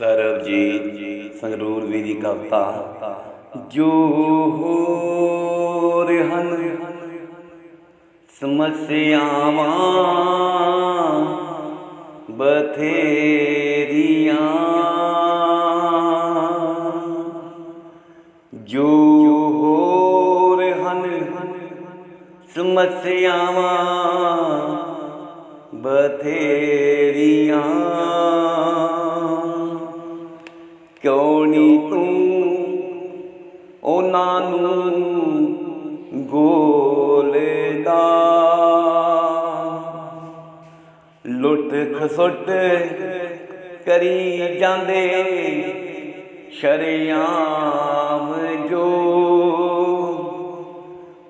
ਸਰਬਜੀਤ ਸੰਗਰੂਰ ਵੀ ਦੀ ਕਵਿਤਾ ਜੋ ਹੋ ਰਹਿਨ ਸਮਸਿਆਵਾਂ ਬਥੇਰੀਆਂ ਜੋ ਹੋ ਰਹਿਨ ਸਮਸਿਆਵਾਂ ਬਥੇਰੀਆਂ ਉਹਨਾਂ ਨੂੰ ਗੋਲਦਾ ਲੁੱਟ ਖਸੁੱਟ ਕਰੀ ਜਾਂਦੇ ਸ਼ਰਿਆਮ ਜੋ।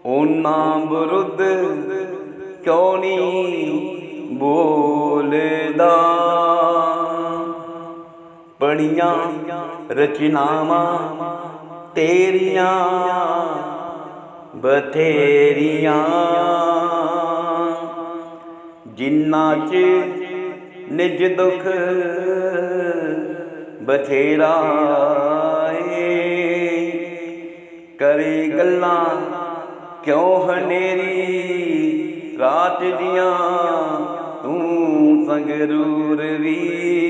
ਉਹਨਾਂ ਵਿਰੁੱਧ ਕਿਉਂ ਨਹੀਂ ਬੋਲਦਾ ਪੜੀਆਂ ਰਚਨਾਵਾਂ ਤੇਰੀਆਂ, ਬਥੇਰੀਆਂ। ਜਿੰਨਾ ਚ ਨਿਜ ਦੁਖ ਬਥੇਰਾ ਏ। ਕਰੀ ਗੱਲਾਂ ਕਿਉਂ ਹਨੇਰੀ ਰਾਤ ਦੀਆਂ? ਤੂੰ ਸੰਗਰੂਰ ਵੀ